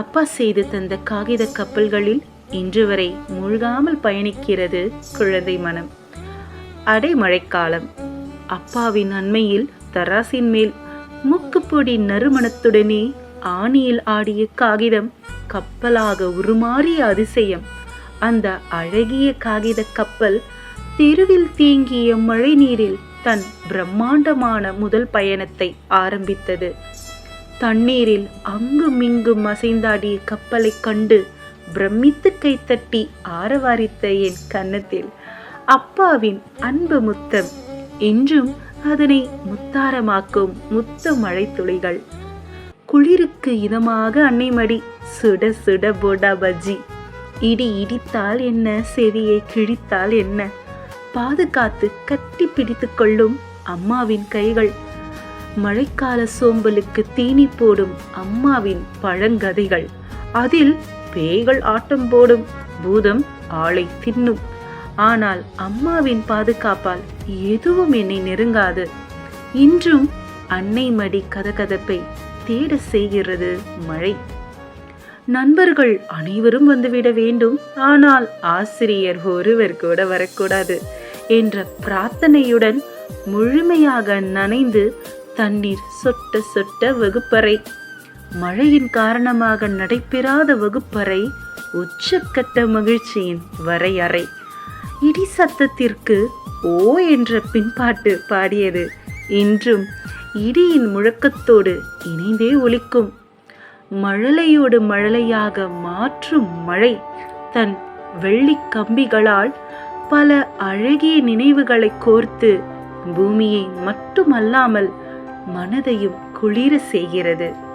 அப்பா செய்து தந்த காகித கப்பல்களில் இன்று வரை மூழ்காமல் பயணிக்கிறது குழந்தை மனம். அடைமழைக்காலம் அப்பாவின் அண்மையில் தராசின் மேல் மூக்குப்பொடி நறுமணத்துடனே ஆணியில் ஆடிய காகிதம் கப்பலாக உருமாறிய அதிசயம். அந்த அழகிய காகித கப்பல் தெருவில் தேங்கிய மழை நீரில் தன் பிரம்மாண்டமான முதல் பயணத்தை ஆரம்பித்தது. தண்ணீரில் அங்குமிங்கும் அசைந்தாடிய கப்பலைக் கண்டு பிரமித்து கைத்தட்டி ஆரவாரித்த என் கன்னத்தில் அப்பாவின் அன்பு முத்தம் என்றும் அதனை முத்தாரமாக்கும் முத்த மழை துளிகள் குளிருக்கு இதமாக அன்னை மடி சுட சுட போடா பஜ்ஜி. இடி இடித்தால் என்ன செவியை கிழித்தால் என்ன? பாதுகாத்து கட்டி பிடித்து கொள்ளும் அம்மாவின் கைகள் மழைக்கால சோம்பலுக்கு தீனி போடும் அம்மாவின் பழங்கதைகள். அதில் பேய்கள் ஆட்டம் போடும் பூதம் ஆளை தின்னும். ஆனால் அம்மாவின் பாதுகாப்பால் எதுவும் என்னை நெருங்காது. இன்றும் அன்னை மடி கதகதப்பை தேட செய்கிறது மழை. நண்பர்கள் அனைவரும் வந்துவிட வேண்டும். ஆனால் ஆசிரியர் ஒருவர் கூட வரக்கூடாது என்ற பிரார்த்தனையுடன் முழுமையாக நனைந்து தண்ணீர் சொட்ட சொட்ட வகுப்பறை. மழையின் காரணமாக நடைபெறாத வகுப்பறை உச்சக்கட்ட மகிழ்ச்சியின் வரையறை. இடி சத்தத்திற்கு ஓ என்ற பின்பாட்டு பாடியது. இன்றும் இடியின் முழக்கத்தோடு இணைந்தே ஒலிக்கும். மழலையோடு மழலையாக மாற்றும் மழை தன் வெள்ளி கம்பிகளால் பல அழகிய நினைவுகளை கோர்த்து பூமியை மட்டுமல்லாமல் மனதையும் குளிர செய்கிறது.